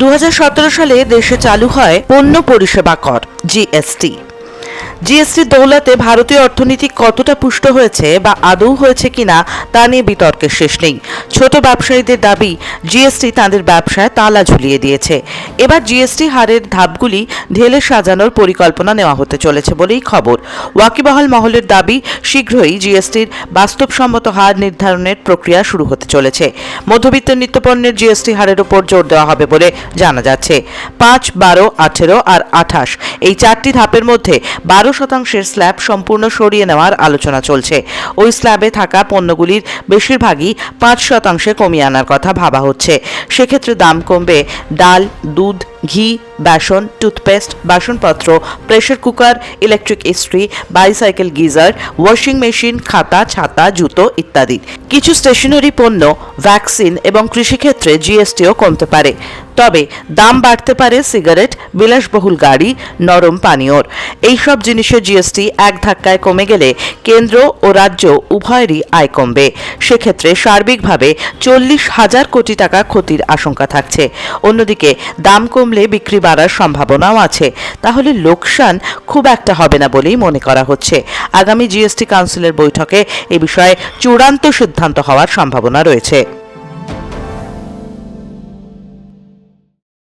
দু হাজার সতেরো সালে দেশে চালু হয় পণ্য পরিষেবা কর জিএসটি জিএসটির দৌলতে ভারতীয় অর্থনীতি কতটা পুষ্ট হয়েছে বা আদৌ হয়েছে কিনা তা নিয়ে বিতর্কের শেষ নেই। ছোট ব্যবসায়ীদের দাবি জিএসটি তাদের ব্যবসায় তালা ঝুলিয়ে দিয়েছে। এবার জিএসটি হারের ধাপগুলি ঢেলে সাজানোর পরিকল্পনা নেওয়া হতে চলেছে বলেই খবর। ওয়াকিবহাল মহলের দাবি, শীঘ্রই জিএসটির বাস্তবসম্মত হার নির্ধারণের প্রক্রিয়া শুরু হতে চলেছে। মধ্যবিত্ত নিত্যপণ্যের জিএসটি হারের উপর জোর দেওয়া হবে বলে জানা যাচ্ছে। পাঁচ, বারো, আঠেরো আর আঠাশ এই চারটি ধাপের মধ্যে বারো শতাংশের স্ল্যাব সম্পূর্ণ সরিয়ে নেওয়ার আলোচনা চলছে। ওই স্ল্যাবে থাকা পণ্যগুলির বেশিরভাগই পাঁচ শতাংশে কমিয়ে আনার কথা ভাবা হচ্ছে। সেক্ষেত্রে দাম কমবে। ডাল, দুধ, ঘি, বেসন, টুথপেস্ট, বাসনপত্র, প্রেসার কুকার, ইলেকট্রিক ইস্ত্রি, বাইসাইকেল গিজার, ওয়াশিং মেশিন, খাতা, ছাতা, জুতো ইত্যাদি। কিছু স্টেশনারি পণ্য, ভ্যাকসিন এবং কৃষিক্ষেত্রে জিএসটিও কমতে পারে। তবে দাম বাড়তে পারে সিগারেট বিলাসবহুল গাড়ি, নরম পানীয়র। এইসব জিনিসের জিএসটি এক ধাক্কায় কমে গেলে কেন্দ্র ও রাজ্য উভয়েরই আয় কমবে। সেক্ষেত্রে সার্বিকভাবে চল্লিশ হাজার কোটি টাকা ক্ষতির আশঙ্কা থাকছে। অন্যদিকে দাম কমলে বিক্রি বাড়ার সম্ভাবনাও আছে। তাহলে লোকসান খুব একটা হবে না বলেই মনে করা হচ্ছে। আগামী জিএসটি কাউন্সিলের বৈঠকে এ বিষয়ে চূড়ান্ত সিদ্ধান্ত হওয়ার সম্ভাবনা রয়েছে।